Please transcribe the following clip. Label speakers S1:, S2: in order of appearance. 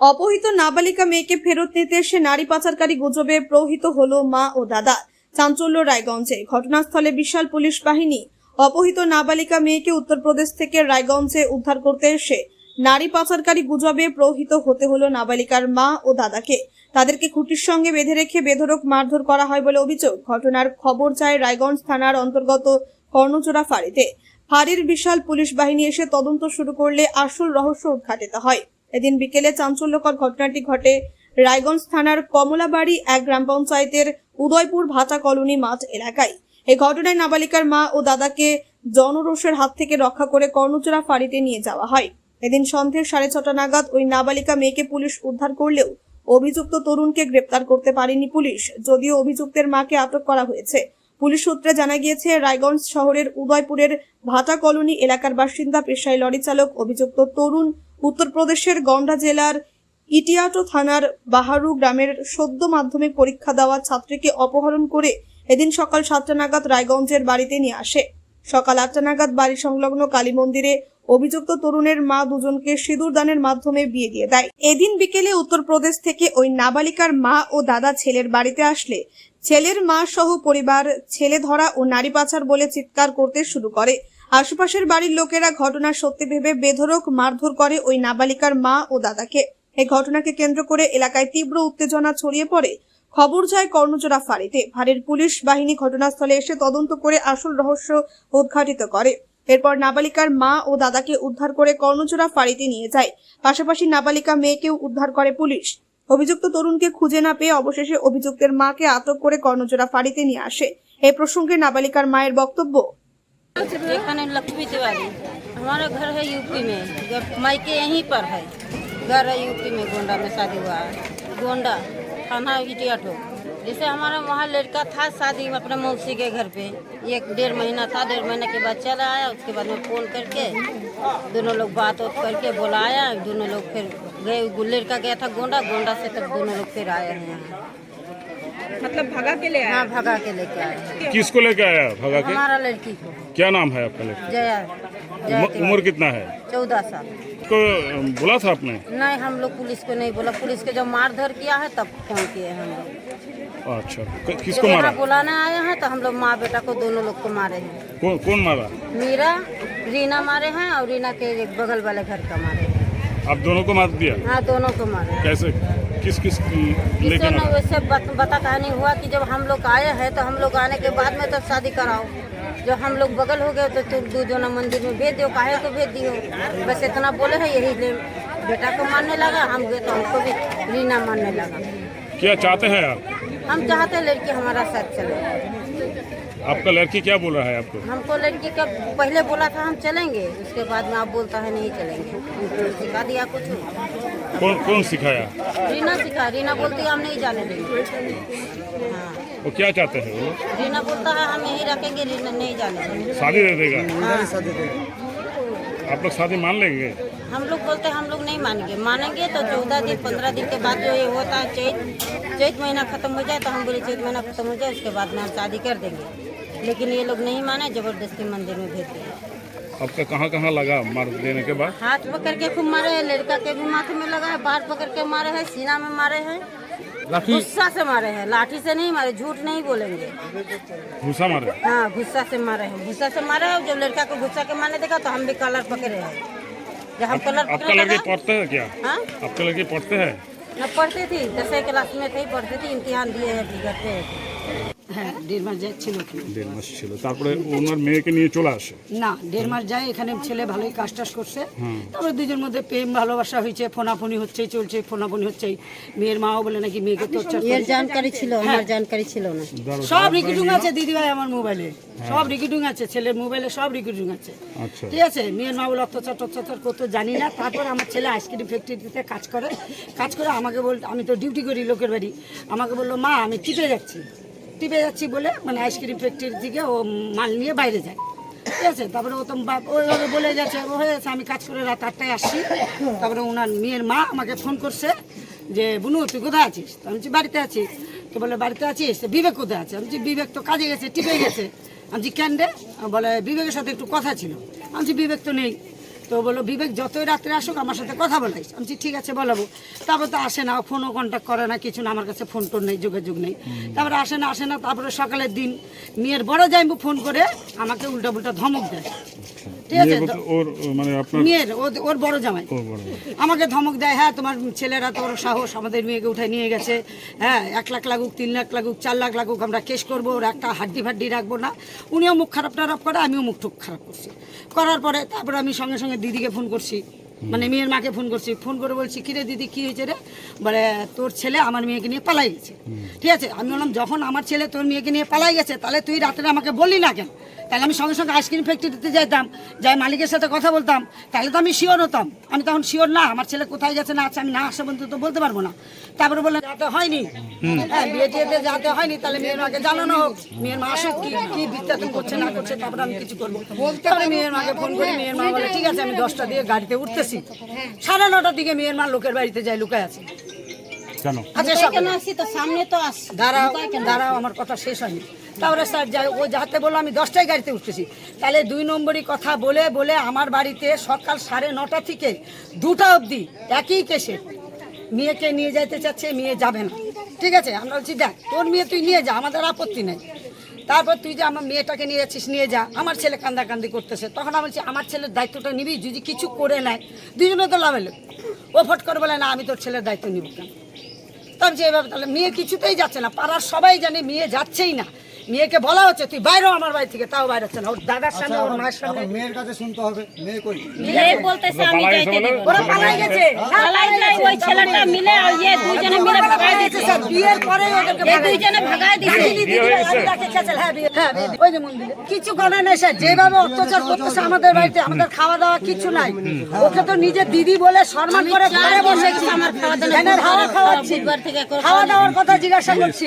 S1: অপহৃত নাবালিকা মেয়েকে ফেরত নিতে এসে নারী পাচারকারী গুজবে প্রহিত হলো মা ও দাদা। চাঞ্চল্য রায়গঞ্জে ঘটনাস্থলে বিশাল পুলিশ বাহিনী অপহৃত নাবালিকা মেয়েকে উত্তরপ্রদেশ থেকে রায়গঞ্জে উদ্ধার করতে এসে নারী পাচারকারী গুজবে প্রহিত হতে হলো নাবালিকার মা ও দাদাকে। তাদেরকে খুঁটির সঙ্গে বেঁধে রেখে বেধরক মারধর করা হয় বলে অভিযোগ। ঘটনার খবর চায় রায়গঞ্জ থানার অন্তর্গত কর্ণচোরা ফাঁড়িতে। ফাঁড়ির বিশাল পুলিশ বাহিনী এসে তদন্ত শুরু করলে আসল রহস্য উদ্ঘাটিত হয়। এদিন বিকেলে চাঞ্চল্যকর ঘটনাটি ঘটে রায়গঞ্জ থানার কমলাবাড়ি এক গ্রাম পঞ্চায়েতের উদয়পুর ভাটা কলোনি মাঠ এলাকায়। এই ঘটনায় নাবালিকার মা ও দাদাকে জনরোষের হাত থেকে রক্ষা করে কর্ণচোরা ফাঁড়িতে নিয়ে যাওয়া হয়। এদিন সন্ধ্যে সাড়ে ছটা নাগাদ ওই নাবালিকা মেয়েকে পুলিশ উদ্ধার করলেও অভিযুক্ত তরুণকে গ্রেপ্তার করতে পারেনি পুলিশ, যদিও অভিযুক্তের মাকে আটক করা হয়েছে। পুলিশ সূত্রে জানা গিয়েছে, রায়গঞ্জ শহরের উদয়পুরের ভাটা কলোনি এলাকার বাসিন্দা পেশায় লরি চালক, অভিযুক্ত তরুণ উত্তরপ্রদেশের গন্ডা জেলার ইটিয়াটো থানার বাহারু গ্রামের সদ্য মাধ্যমিক পরীক্ষা দেওয়া ছাত্রীকে অপহরণ করে এদিন সকাল সাতটা নাগাদ রায়গঞ্জের বাড়িতে নিয়ে আসে। সকাল আটটা নাগাদ বাড়ি সংলগ্ন কালী মন্দিরে অভিযুক্ত তরুণের মা দুজনকে সিঁদুর দানের মাধ্যমে বিয়ে দিয়ে দেয়। এদিন বিকেলে উত্তরপ্রদেশ থেকে ওই নাবালিকার মা ও দাদা ছেলের বাড়িতে আসলে। ছেলের মা সহ পরিবার, ছেলে ধরা ও নারী পাচার বলে চিৎকার করতে শুরু করে। আশেপাশের বাড়ির লোকেরা ঘটনা সত্যি ভেবে বেধরক মারধর করে ওই নাবালিকার মা ও দাদাকে। এই ঘটনাকে কেন্দ্র করে এলাকায় তীব্র উত্তেজনা ছড়িয়ে পড়ে। খবর যায় কর্ণজোড়া ফাঁড়িতে। ফাঁড়ির পুলিশ বাহিনী ঘটনাস্থলে এসে তদন্ত করে আসল রহস্য উদ্ঘাটিত করে। এরপর নাবালিকার মা ও দাদাকে উদ্ধার করে কর্ণজোড়া ফাঁড়িতে নিয়ে যায়। পাশাপাশি নাবালিকা মেয়েকেও উদ্ধার করে পুলিশ। অভিযুক্ত তরুণকে খুঁজে না পেয়ে অবশেষে অভিযুক্তের মাকে আটক করে কর্ণজোড়া ফাঁড়িতে নিয়ে আসে। এই প্রসঙ্গে নাবালিকার মায়ের বক্তব্য
S2: लक्ष्मी तिवारी। हमारा घर है यूपी में मायके यहीं पर है। घर है यूपी में, गोंडा में शादी हुआ। है गोंडा, थाना इटियाठो जैसे हमारा वहाँ लड़का था शादी में अपने मौसी के घर पे, एक डेढ़ महीना था, डेढ़ महीने के बाद चला आया, उसके बाद में फ़ोन करके दोनों लोग बात उत करके बुलाया, दोनों लोग फिर गए लड़का गया था गोंडा गोंडा से तब दोनों लोग फिर आए हैं यहाँ।
S3: मतलब भगा के ले आया
S2: हाँ भगा के लेके आए।
S4: किसको लेके आया? भगा के?
S2: हमारा लड़की को।
S4: क्या नाम है आपका लड़का?
S2: जया
S4: उम्र- उम्र कितना है?
S2: चौदह साल।
S4: को बोला था आपने?
S2: नहीं हम लोग पुलिस को नहीं बोला। पुलिस के जब मार धर किया है तब फ़ोन किए हम लोग।
S4: अच्छा किसको मारा?
S2: बुलाने आए हैं तो हम लोग माँ बेटा को दोनों लोग को मारे हैं।
S4: कौन कौन मारा?
S2: मीरा रीना मारे हैं और रीना के एक बगल वाले घर का मारे हैं।
S4: आप दोनों को मार दिया?
S2: हाँ दोनों को मारे
S4: कैसे? किस किस
S2: लेकिन
S4: लेके
S2: वैसे बत- बता कहानी हुआ कि जब हम लोग आए हैं तो हम लोग आने के बाद में तो शादी कराओ। जब हम लोग बगल हो गए तो तुम जो ना मंदिर में भेज दो काहे तो भेज दियो। बस इतना बोले है यही ले बेटा को मानने लगा हम गए तो हमको भी रीना मानने लगा।
S4: क्या चाहते हैं आप?
S2: हम चाहते हैं लड़की हमारा साथ चले।
S4: आपका लड़की क्या बोल रहा है आपको?
S2: हमको लड़की का पहले बोला था हम चलेंगे उसके बाद में आप बोलता है नहीं चलेंगे। हमको सिखा दिया कुछ
S4: कौन कौन सिखाया?
S2: रीना सिखा रीना बोलती है हम नहीं जाने देंगे। हाँ।
S4: वो क्या चाहते हैं वो?
S2: रीना बोलता है हम यहीं रखेंगे रीना नहीं जाने देंगे।
S4: शादी दे देगा?
S2: हाँ,
S4: आप लोग शादी मान लेंगे?
S2: हम लोग बोलते हैं हम लोग नहीं मानेंगे। मानेंगे तो चौदह दिन पंद्रह दिन के बाद जो ये होता है चैत चैत महीना खत्म हो जाए तो हम बोले चैत महीना खत्म हो जाए उसके बाद में हम शादी कर देंगे। लेकिन ये लोग नहीं माने ज़बरदस्ती मंदिर में भेज दिए।
S4: आपका कहाँ कहाँ लगा मार देने के बाद?
S2: हाथ पकड़ के खूब मारे है लड़का के भी माथे में लगा है बाहर पकड़ के मारे है सीना में मारे हैं। गुस्सा से मारे हैं लाठी से नहीं मारे झूठ नहीं बोलेंगे।
S4: घुसा मारे
S2: हाँ? गुस्सा से मारे हैं। गुस्सा से मारे हैं जब लड़का को गुस्सा के मारने देखा तो हम भी कलर पकड़े हैं। जब हम कलर
S4: आपका लड़की पढ़ते हैं क्या?
S2: हाँ?
S4: आपके लड़की पढ़ते हैं?
S2: न पढ़ती थी दसवें क्लास में थे पढ़ती थी इम्तिहान दिए हैं घर पे।
S5: হ্যাঁ দেড় মাস যায় ছিল কি
S4: দেড় মাস ছিল। তারপরে ওনার মেয়েকে নিয়ে চলে আসে?
S5: না দেড় মাস যায় এখানে ছেলে ভালোই কাজ টাজ করছে। তারপরে দুজন মধ্যে প্রেম ভালোবাসা হয়েছে ফোনাফোনি হচ্ছেই চলছে ফোনাফোনি হচ্ছেই। মেয়ের মাও বলে নাকি মেয়েকে টর্চার
S2: এর জানকারি ছিল আমার জানকারি ছিল না।
S5: সব রিকিডিং আছে দিদি ভাই আমার মোবাইলে। সব রিকিডিং আছে ছেলের মোবাইলে সব রিকিডিং আছে।
S4: আচ্ছা।
S5: ঠিক আছে? মেয়ের মা বলে অত্যাচার টত্যাচার করতে জানি না। তারপর আমার ছেলে আইসক্রিম ফ্যাক্টরিতে কাজ করে। কাজ করে আমাকে বল আমি তো ডিউটি করি লোকের বাড়ি। আমাকে বলল মা আমি টিপে যাচ্ছি? টিপে যাচ্ছি বলে মানে আইসক্রিম ফ্যাক্টরি দিকে ও মাল নিয়ে বাইরে যায়। ঠিক আছে? তারপরে ও তো ওইভাবে বলে গেছে, ও হয়ে আমি কাজ করে রাত আটটায় আসছি। তারপরে ওনার মেয়ের মা আমাকে ফোন করছে যে, বুনু, তুই কোথায় আছিস? তো আমি বাড়িতে আছি। তো বলে, বাড়িতে আছিস? বিবেক কোথায় আছে? আমি বিবেক তো কাজে গেছে, টিপে গেছে। আমি কেন বলে, বিবেকের সাথে একটু কথা ছিল। আমি বিবেক তো নেই। তো বলো বিবেক যতই রাত্রে আসুক আমার সাথে কথা বলাইস। আমি ঠিক আছে বলাবো। তারপর তো আসে না ফোনও কন্ট্যাক্ট করে না কিছু না আমার কাছে ফোন টোন নেই যোগাযোগ নেই। তারপরে আসে না আসে না তারপরে সকালের দিন মেয়ের বড় যাইব ফোন করে আমাকে উল্টা পুল্টা ধমক দেয়। ঠিক আছে
S4: ওর মানে আপনার
S5: মেয়ের ওর- ওর বড় জামাই। আমাকে ধমক দেয় হ্যাঁ তোমার ছেলেরা তো ওর সাহস আমাদের মেয়েকে উঠায় নিয়ে গেছে। হ্যাঁ এক লাখ লাগুক তিন লাখ লাগুক চার লাখ লাগুক আমরা কেস করব ওর একটা হাড্ডি ফাড্ডি রাখব না। উনিও মুখ খারাপ টারাপ করে আমিও মুখ টুক খারাপ করছি। করার পরে তারপরে আমি সঙ্গে সঙ্গে দিদিকে ফোন করছি। মানে মেয়ের মাকে ফোন করছি ফোন করে বলছি কিরে দিদি কি হয়েছে রে? বলে তোর ছেলে আমার মেয়েকে নিয়ে পালাই গেছে। ঠিক আছে? আমি বললাম যখন আমার ছেলে তোর মেয়েকে নিয়ে পালাই গেছে তাহলে তুই রাত্রে আমাকে বললি না কেন? তাহলে আমি সঙ্গে সঙ্গে আইসক্রিম ফ্যাক্টরিতে যাইতাম যাই মালিকের সাথে কথা বলতাম তাহলে তো আমি শিওর হতাম। আমি তখন শিওর না আমার ছেলে কোথায় গেছে না আছে আমি না আসা পর্যন্ত তো বলতে পারব না। তারপরে বললেন যাতে হয়নি। হ্যাঁ বিয়ে টিয়েতে যাতে হয়নি তাহলে মেয়ের মাকে জানানো হোক। মেয়ের মা আসুক কি কি বিদ্যাতে করছে না করছে তারপরে আমি কিছু করব। তারপরে মেয়ের মাকে ফোন করে মেয়ের মা বলে ঠিক আছে আমি দশটা দিয়ে গাড়িতে উঠতেছি। আসি সাড়ে নটার দিকে মেয়ের মা লোকের বাড়িতে যাই লুকায় আচ্ছা, আছি। আমার ও যাতে বলল আমি দশটায় গাড়িতে উঠতেছি। তাহলে দুই নম্বরই কথা বলে বলে আমার বাড়িতে সকাল সাড়ে নটা থেকে দুটা অবধি একই কেসে মেয়েকে নিয়ে যাইতে চাচ্ছে মেয়ে যাবে না। ঠিক আছে? আমরা বলছি দেখ তোর মেয়ে তুই নিয়ে যা আমাদের আপত্তি নেই। তারপর তুই যে আমার মেয়েটাকে নিয়ে যাচ্ছিস, নিয়ে যা। আমার ছেলে কান্দাকান্দি করতেছে। তখন আমি বলছি, আমার ছেলের দায়িত্বটা নিবি? যদি কিছু করে নেয়। দুজনে তো লাভেলে ও ফট করে বলে, না, আমি তোর ছেলের দায়িত্ব নিব কেন? তবে যে এভাবে তাহলে মেয়ে কিছুতেই যাচ্ছে না। পাড়ার সবাই জানে মেয়ে যাচ্ছেই না। মেয়েকে বলা হচ্ছে তুই বাইরে আমার বাড়ি থেকে তাও বাইরে হচ্ছে না। ওর দাদার সামনে আচ্ছা, ওর মায়ের সামনে।
S6: মেয়ের কাছে শুনতে হবে মেয়ে কই?
S2: মেয়ে
S4: বলতেছে
S2: আমি
S4: যাইতে দেব
S5: ওরা পালাই গেছে।
S2: পালাই নাই ওই ছেলেটা মিলে আর ইয়ে দুইজনে মিলে ভাগায় দিয়েছে
S5: স্যার বিয়ের পরে ওদেরকে
S2: হ্যাঁ,
S5: এই
S2: দুইজনে ভাগায় দিয়েছে।
S5: দিদি ওদেরকে খেচেল হ্যাঁ বিয়ে হ্যাঁ বিয়ে। ওই যে মন্দিরে। কিছু গণা নেই স্যার যেভাবে অত্যাচার করতেছে আমাদের বাড়িতে আমাদের খাওয়া দাওয়া কিছু নাই। ওকে তো নিজে দিদি বলে সম্মান করে ঘরে বসে
S2: আমার খাওয়া দাওয়া
S5: খাওয়া দাওয়ার কথা জিজ্ঞাসা করছি।